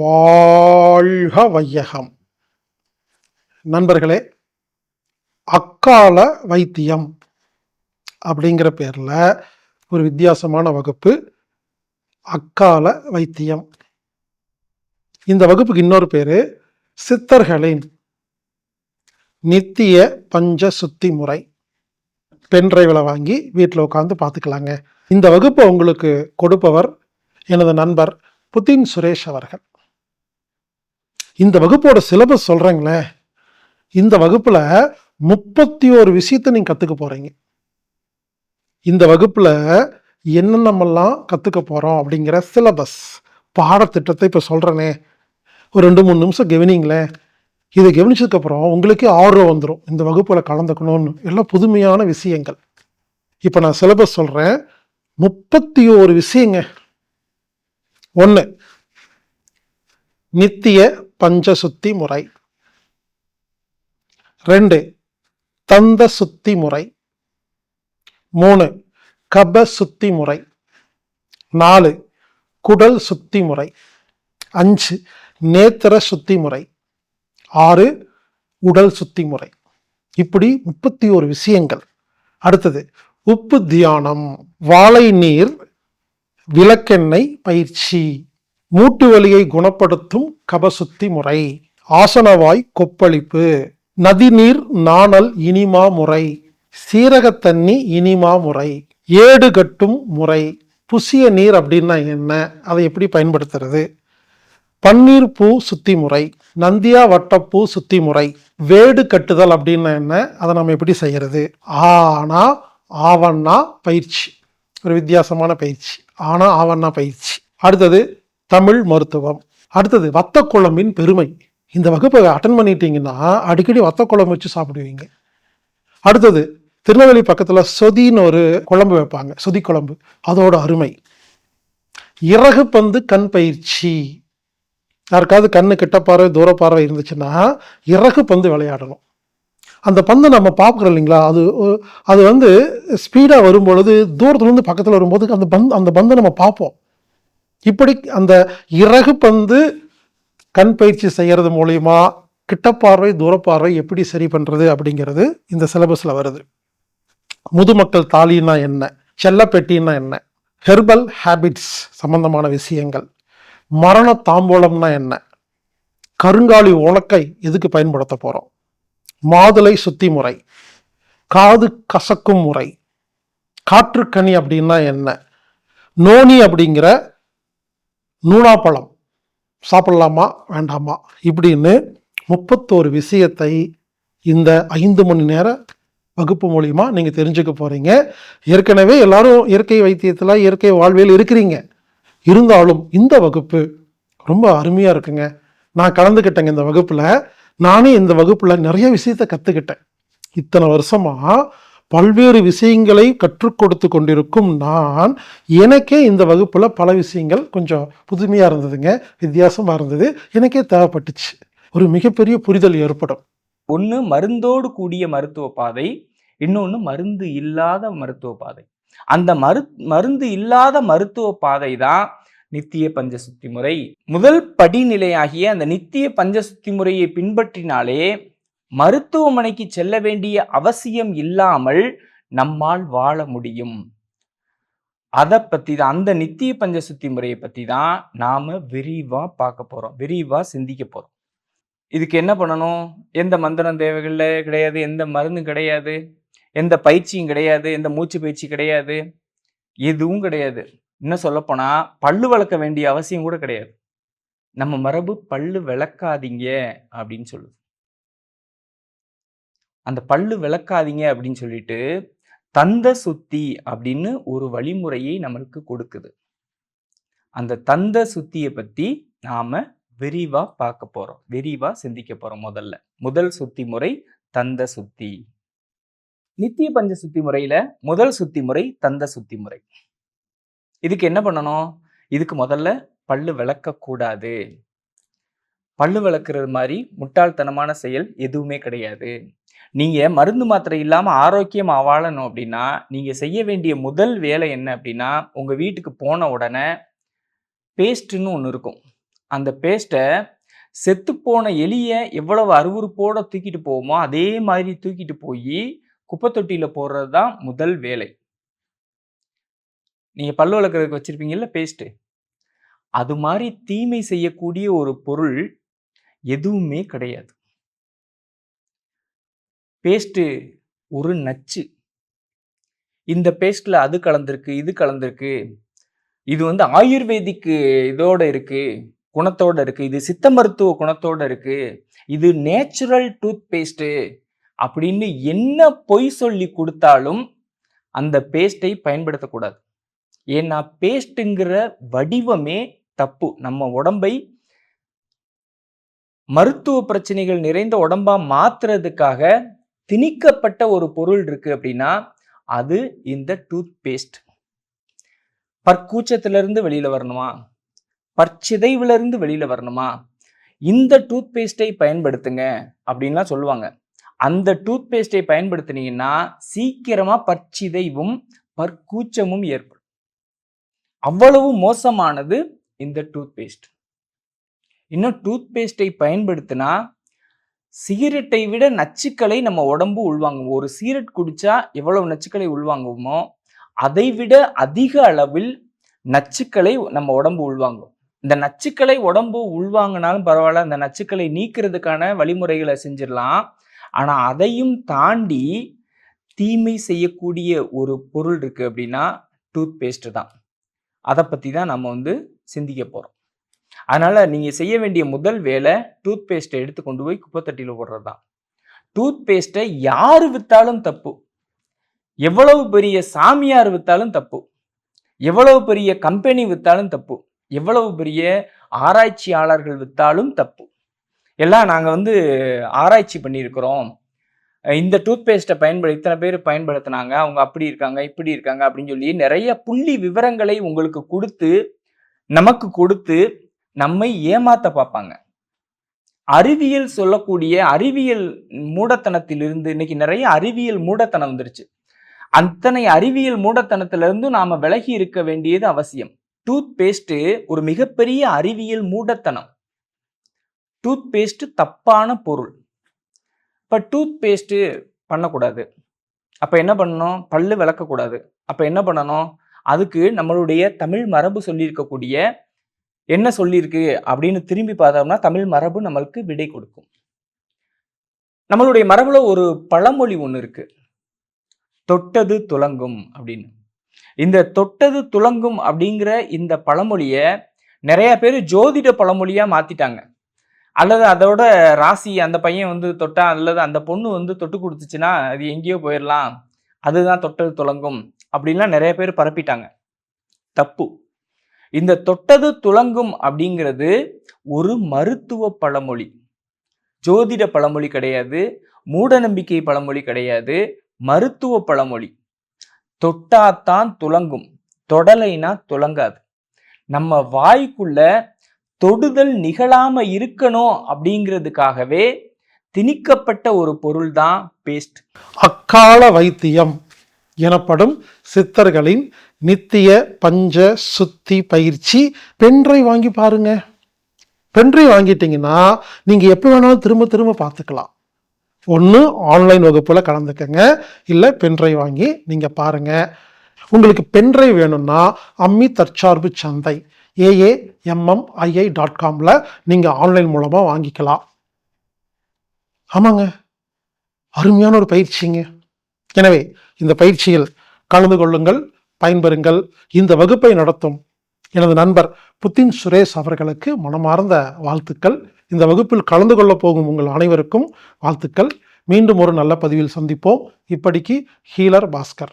வாழ்க வையகம். நண்பர்களே அக்கால வைத்தியம் அப்படிங்கிற பேரில் ஒரு வித்தியாசமான வகுப்பு அக்கால வைத்தியம். இந்த வகுப்புக்கு இன்னொரு பேர் சித்தர்களின் நித்திய பஞ்ச சுத்தி முறை. பென் டிரைவில் வாங்கி வீட்டில் உட்காந்து பார்த்துக்கலாங்க இந்த வகுப்பை உங்களுக்கு கொடுப்பவர் எனது நண்பர் புதின் சுரேஷ் அவர்கள். இந்த வகுப்போட சிலபஸ் சொல்கிறேங்களே இந்த வகுப்பில் முப்பத்தி ஒரு விஷயத்தை நீங்கள் கற்றுக்க போகிறீங்க இந்த வகுப்பில் என்னென்னமெல்லாம் கற்றுக்க போகிறோம் அப்படிங்கிற சிலபஸ் பாடத்திட்டத்தை இப்போ சொல்கிறேனே ஒரு ரெண்டு மூணு நிமிஷம் கவனிங்களேன் இதை கவனிச்சதுக்கப்புறம் உங்களுக்கே ஆர்வம் வந்துடும் இந்த வகுப்பில் கலந்துக்கணும்னு. எல்லாம் புதுமையான விஷயங்கள். இப்போ நான் சிலபஸ் சொல்கிறேன் முப்பத்தி ஓரு விஷயங்க. ஒன்று நித்திய பஞ்சசுத்தி முறை ரெண்டு தந்த சுத்தி முறை மூணு கப சுத்தி முறை நாலு குடல் சுத்தி முறை அஞ்சு நேத்திர சுத்தி முறை ஆறு உடல் சுத்தி முறை இப்படி முப்பத்தி ஒரு விஷயங்கள். அடுத்தது உப்பு தியானம் வாழை நீர் விளக்கெண்ணெய் பயிற்சி. மூட்டு வலியை குணப்படுத்தும் கபசுத்தி முறை. ஆசனவாய் கொப்பளிப்பு. நதிநீர் நாணல் இனிமா முறை. சீரகத்தண்ணி இனிமா முறை. ஏடு கட்டும் முறை. புசிய நீர் அப்படின்னா என்ன? அதை எப்படி பயன்படுத்துறது? பன்னீர் பூ சுத்தி முறை. நந்தியா வட்டப்பூ சுத்தி முறை. வேடு கட்டுதல் அப்படின்னா என்ன? அதை நம்ம எப்படி செய்யறது? ஆனா ஆவண்ணா பயிற்சி. ஒரு வித்தியாசமான பயிற்சி. ஆனா ஆவண்ணா பயிற்சி. அடுத்தது தமிழ் மருத்துவம். அடுத்தது வத்த குழம்பின் பெருமை. இந்த வகுப்பை அட்டன் பண்ணிட்டீங்கன்னா அடிக்கடி வத்த குழம்பு வச்சு சாப்பிடுவீங்க. அடுத்தது திருநெல்வேலி பக்கத்தில் சொதின்னு ஒரு குழம்பு வைப்பாங்க. சொதி குழம்பு அதோட அருமை. இறகு பந்து கண் பயிற்சி. யாருக்காவது கண்ணு கிட்ட பார்வை தூர பார்வை இருந்துச்சுன்னா இறகு பந்து விளையாடணும். அந்த பந்து நம்ம பார்க்குறோம் இல்லைங்களா? அது அது வந்து ஸ்பீடாக வரும்பொழுது தூரத்துலேருந்து பக்கத்தில் வரும்போது அந்த பந்து அந்த பந்தை நம்ம பார்ப்போம். இப்படி அந்த இறகு பந்து கண் பயிற்சி செய்கிறது மூலயமா கிட்டப்பார்வை தூரப்பார்வை எப்படி சரி பண்ணுறது அப்படிங்கிறது இந்த சிலபஸில் வருது. முதுமக்கள் தாலினா என்ன? செல்லப்பெட்டின்னா என்ன? ஹெர்பல் ஹேபிட்ஸ் சம்பந்தமான விஷயங்கள். மரண தாம்பூலம்னா என்ன? கருங்காலி உலக்கை எதுக்கு பயன்படுத்த போகிறோம் மாதுளை சுத்தி முறை. காது கசக்கும் முறை. காற்றுக்கனி அப்படின்னா என்ன? நோனி அப்படிங்கிற நூலாப்பழம். சாப்பிடலாமா? வேண்டாமா? இப்படின்னு முப்பத்தோரு விஷயத்தை இந்த ஐந்து மணி நேர வகுப்பு மூலிமா நீங்கள் தெரிஞ்சுக்க போகிறீங்க ஏற்கனவே எல்லாரும் இயற்கை வைத்தியத்தில் இயற்கை வாழ்வியல் இருக்கிறீங்க. இருந்தாலும் இந்த வகுப்பு ரொம்ப அருமையாக இருக்குங்க. நான் கலந்துக்கிட்டேங்க இந்த வகுப்பில். நானே இந்த வகுப்பில் நிறைய விஷயத்தை கற்றுக்கிட்டேன் இத்தனை வருஷமாக பல்வேறு விஷயங்களை கற்றுக் கொடுத்து கொண்டிருக்கும் நான் எனக்கே இந்த வகுப்பில் பல விஷயங்கள் கொஞ்சம் புதுமையாக இருந்ததுங்க வித்தியாசமாக இருந்தது எனக்கே தேவைப்பட்டுச்சு. ஒரு மிகப்பெரிய புரிதல் ஏற்படும். ஒன்று மருந்தோடு கூடிய மருத்துவ பாதை இன்னொன்று மருந்து இல்லாத மருத்துவ பாதை. அந்த மரு மருந்து இல்லாத மருத்துவ பாதை தான் நித்திய பஞ்சசுத்தி முறை முதல் படிநிலையாகிய அந்த நித்திய பஞ்சசுத்தி முறையை பின்பற்றினாலே மருத்துவமனைக்கு செல்ல வேண்டிய அவசியம் இல்லாமல் நம்மால் வாழ முடியும். அதை பற்றி தான் அந்த நித்திய பஞ்சசுத்தி முறையை பற்றி தான் நாம் விரிவாக பார்க்க போகிறோம் விரிவாக சிந்திக்க போகிறோம் இதுக்கு என்ன பண்ணணும்? எந்த மந்திரம் தேவைகளில் கிடையாது எந்த மருந்து கிடையாது எந்த பயிற்சியும் கிடையாது எந்த மூச்சு பயிற்சி கிடையாது எதுவும் கிடையாது. இன்னும் சொல்லப்போனால் பல்லு வளர்க்க வேண்டிய அவசியம் கூட கிடையாது. நம்ம மரபு பல்லு விளக்காதீங்க அப்படின்னு சொல்லுது. அந்த பல்லு விளக்காதீங்க அப்படின்னு சொல்லிட்டு தந்த சுத்தி அப்படின்னு ஒரு வழிமுறையை நம்மளுக்கு கொடுக்குது. அந்த தந்த சுத்தியை பத்தி நாம விரிவா பார்க்க போறோம். விரிவா சிந்திக்க போறோம் முதல்ல. முதல் சுத்தி முறை தந்த சுத்தி. நித்திய பஞ்ச சுத்தி முறையில முதல் சுத்தி முறை தந்த சுத்தி முறை. இதுக்கு என்ன பண்ணணும்? இதுக்கு முதல்ல பல்லு விளக்க கூடாது பல்லு விளக்குறது மாதிரி முட்டாள்தனமான செயல் எதுவுமே கிடையாது. நீங்கள் மருந்து மாத்திரை இல்லாமல் ஆரோக்கியம் வாழணும் அப்படின்னா நீங்கள் செய்ய வேண்டிய முதல் வேலை என்ன அப்படின்னா உங்கள் வீட்டுக்கு போன உடனே பேஸ்ட்டுன்னு ஒன்று இருக்கும். அந்த பேஸ்ட்டை செத்துப்போன எலியை எவ்வளவு அருவருப்போட தூக்கிட்டு போவோமோ அதே மாதிரி தூக்கிட்டு போய் குப்பை தொட்டியில் போடுறது தான் முதல் வேலை. நீங்கள் பல்லு விளக்குறதுக்கு வச்சுருப்பீங்கல்ல பேஸ்ட்டு. அது மாதிரி தீமை செய்யக்கூடிய ஒரு பொருள் எதுவுமே கிடையாது. பேஸ்ட்டு ஒரு நச்சு. இந்த பேஸ்ட்டில் அது கலந்திருக்கு இது கலந்திருக்கு. இது வந்து ஆயுர்வேதிக்கு இதோட இருக்குது குணத்தோட இருக்குது இது சித்த மருத்துவ குணத்தோட இருக்குது இது நேச்சுரல் டூத் பேஸ்ட்டு அப்படின்னு என்ன பொய் சொல்லி கொடுத்தாலும் அந்த பேஸ்ட்டை பயன்படுத்தக்கூடாது. ஏன்னா பேஸ்ட்டுங்கிற வடிவமே தப்பு. நம்ம உடம்பை மருத்துவ பிரச்சனைகள் நிறைந்த உடம்பா மாத்துறதுக்காக திணிக்கப்பட்ட ஒரு பொருள் இருக்கு அப்படின்னா அது இந்த டூத் பேஸ்ட் பற்கூச்சத்துல வெளியில வரணுமா? பற்சிதைவிலிருந்து வெளியில வரணுமா? இந்த டூத் பேஸ்ட்டை பயன்படுத்துங்க அப்படின்லாம் சொல்லுவாங்க. அந்த டூத் பேஸ்ட்டை பயன்படுத்தினீங்கன்னா சீக்கிரமா பற்சிதைவும் பற்கூச்சமும் ஏற்படும். அவ்வளவு மோசமானது இந்த டூத் பேஸ்ட் இன்னும் டூத் பேஸ்ட்டை பயன்படுத்தினா சிகரெட்டை விட நச்சுக்களை நம்ம உடம்பு உள்வாங்கும். ஒரு சிகரெட் குடிச்சா எவ்வளவு நச்சுக்களை உள்வாங்குமோ அதை விட அதிக அளவில் நச்சுக்களை நம்ம உடம்பு உள்வாங்கும். இந்த நச்சுக்களை உடம்பு உள்வாங்கினாலும் பரவாயில்ல அந்த நச்சுக்களை நீக்கிறதுக்கான வழிமுறைகளை செஞ்சிடலாம். ஆனா அதையும் தாண்டி தீமை செய்யக்கூடிய ஒரு பொருள் இருக்கு அப்படின்னா டூத் பேஸ்ட்டு தான். அதை பத்தி தான் நம்ம வந்து சிந்திக்க போறோம். அதனால் நீங்கள் செய்ய வேண்டிய முதல் வேலை டூத் பேஸ்ட்டை எடுத்து கொண்டு போய் குப்பைத்தட்டியில் போடுறது தான் டூத் பேஸ்ட்டை யார் விற்றாலும் தப்பு. எவ்வளவு பெரிய சாமியார் விற்றாலும் தப்பு. எவ்வளவு பெரிய கம்பெனி விற்றாலும் தப்பு. எவ்வளவு பெரிய ஆராய்ச்சியாளர்கள் விற்றாலும் தப்பு. எல்லாம் நாங்கள் வந்து ஆராய்ச்சி பண்ணியிருக்கிறோம். இந்த டூத் பேஸ்ட்டை பயன்படுத்தி இத்தனை பேர் பயன்படுத்தினாங்க அவங்க அப்படி இருக்காங்க இப்படி இருக்காங்க அப்படின்னு சொல்லி நிறைய புள்ளி விவரங்களை உங்களுக்கு கொடுத்து நமக்கு கொடுத்து நம்மை ஏமாத்த பார்ப்பாங்க. அறிவியல் சொல்லக்கூடிய அறிவியல் மூடத்தனத்திலிருந்து இன்னைக்கு நிறைய அறிவியல் மூடத்தனம் வந்துருச்சு. அத்தனை அறிவியல் மூடத்தனத்திலிருந்து நாம விலகி இருக்க வேண்டியது அவசியம். டூத் பேஸ்ட் ஒரு மிகப்பெரிய அறிவியல் மூடத்தனம். டூத் பேஸ்ட் தப்பான பொருள். இப்ப டூத் பேஸ்ட்டு பண்ணக்கூடாது. அப்ப என்ன பண்ணணும்? பல்லு விளக்கக்கூடாது. அப்ப என்ன பண்ணணும்? அதுக்கு நம்மளுடைய தமிழ் மரபு சொல்லியிருக்கக்கூடிய என்ன சொல்லியிருக்கு அப்படின்னு திரும்பி பார்த்தோம்னா தமிழ் மரபு நம்மளுக்கு விடை கொடுக்கும். நம்மளுடைய மரபுல ஒரு பழமொழி ஒன்று இருக்கு. தொட்டது துலங்கும் அப்படின்னு. இந்த தொட்டது துலங்கும் அப்படிங்கிற இந்த பழமொழியை நிறைய பேர் ஜோதிட பழமொழியா மாத்திட்டாங்க. அல்லது அதோட ராசி அந்த பையன் வந்து தொட்டா அல்லது அந்த பொண்ணு வந்து தொட்டு கொடுத்துச்சுன்னா அது எங்கேயோ போயிடலாம் அதுதான் தொட்டது துலங்கும் அப்படின்லாம் நிறைய பேர் பரப்பிட்டாங்க. தப்பு. இந்த தொட்டது துலங்கும் அப்படிங்கிறது ஒரு மருத்துவ பழமொழி. ஜோதிட பழமொழி கிடையாது மூட நம்பிக்கை பழமொழி கிடையாது மருத்துவ பழமொழி. தொட்டாத்தான் துலங்கும் தொடலைனா துலங்காது நம்ம வாய்க்குள்ள தொடுதல் நிகழாம இருக்கணும் அப்படிங்கிறதுக்காகவே திணிக்கப்பட்ட ஒரு பொருள் தான் பேஸ்ட். அக்கால வைத்தியம் எனப்படும் சித்தர்களின் நித்திய பஞ்ச சுத்தி பயிற்சி. பென்ட்ரை வாங்கி பாருங்க. பென்ட்ரை வாங்கிட்டீங்கன்னா நீங்க எப்போ வேணாலும் திரும்ப திரும்ப பார்த்துக்கலாம். ஒன்று ஆன்லைன் வகுப்புல கலந்துக்கங்க. இல்லை பென்ட்ரை வாங்கி நீங்க பாருங்க. உங்களுக்கு பென்ட்ரை வேணும்னா அம்மி தற்சார்பு சந்தை ஏஏஎம்எம்ஐஐ டாட் காமில் நீங்கள் ஆன்லைன் மூலமாக வாங்கிக்கலாம். ஆமாங்க. அருமையான ஒரு பயிற்சிங்க. எனவே இந்த பயிற்சியில் கலந்து கொள்ளுங்கள். பயன்பெறுங்கள். இந்த வகுப்பை நடத்தும் எனது நண்பர் புத்தின் சுரேஷ் அவர்களுக்கு மனமார்ந்த வாழ்த்துக்கள். இந்த வகுப்பில் கலந்து கொள்ளப் போகும் உங்கள் அனைவருக்கும் வாழ்த்துக்கள். மீண்டும் ஒரு நல்ல பதிவில் சந்திப்போம். இப்படிக்கு ஹீலர் பாஸ்கர்.